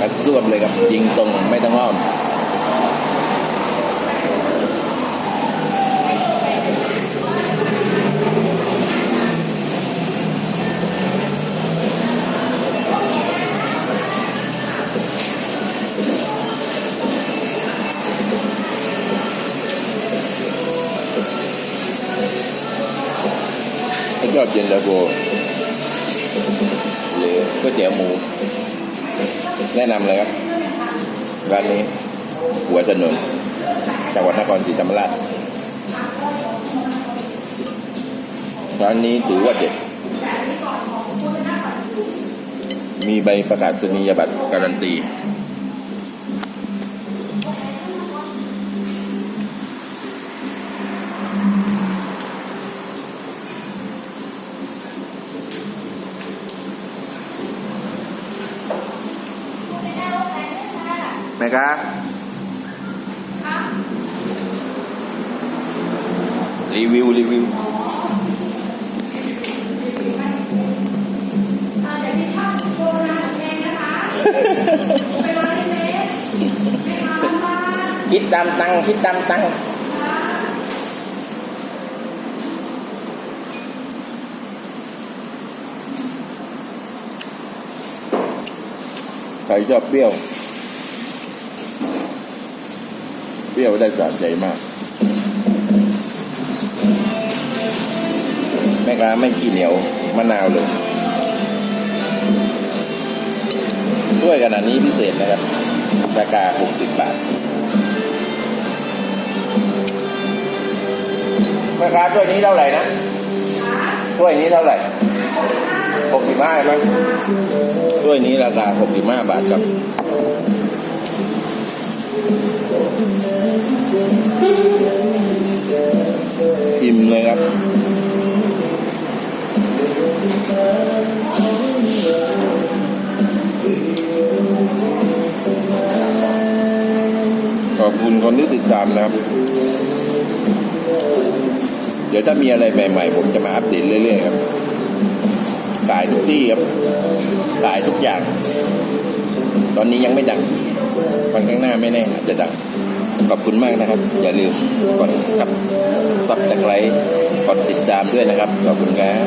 กระซวบเลยครับยิงตรงไม่ต้องอ้อมถ้ชอบเย็นตาโฟหรือก๋วยเตี๋ยวหมู แนะนำเลยครับร้านนี้ หัวถนนจังหวัดนครศรีธรรมราชร้านนี้ถือว่าเด็ด มีใบประกาศนียบัตรการันตี ไหมครับรีวิว รีวิวคิดตามตังค์คิดตามตังค์ใครชอบเปรี้ยว เป รี้ยวได้สะใจมาก แม่ค้าไม่ขี้เหนียวมะนาวเลยถ้วยขนาดนี้พิเศษนะครับ ราคา 60 บาทแม่ค้าถ้วยนี้เท่าไหร่นะถ้วยนี้เท่าไหร่65ใช่ไหมถ้วยนี้ราคา65 บาทครับ ขอบคุณคนที่ติดตามนะครับ เดี๋ยวถ้ามีอะไรใหม่ ๆ ผมจะมาอัปเดตเรื่อยๆครับขายทุกที่ครับขายทุกอย่าง ตอนนี้ยังไม่ดังวันข้างหน้าไม่แน่อาจจะดังขอบคุณมากนะครับ อย่าลืมกดกับซับตะไคร้กดติดตามด้วยนะครับ ขอบคุณครับ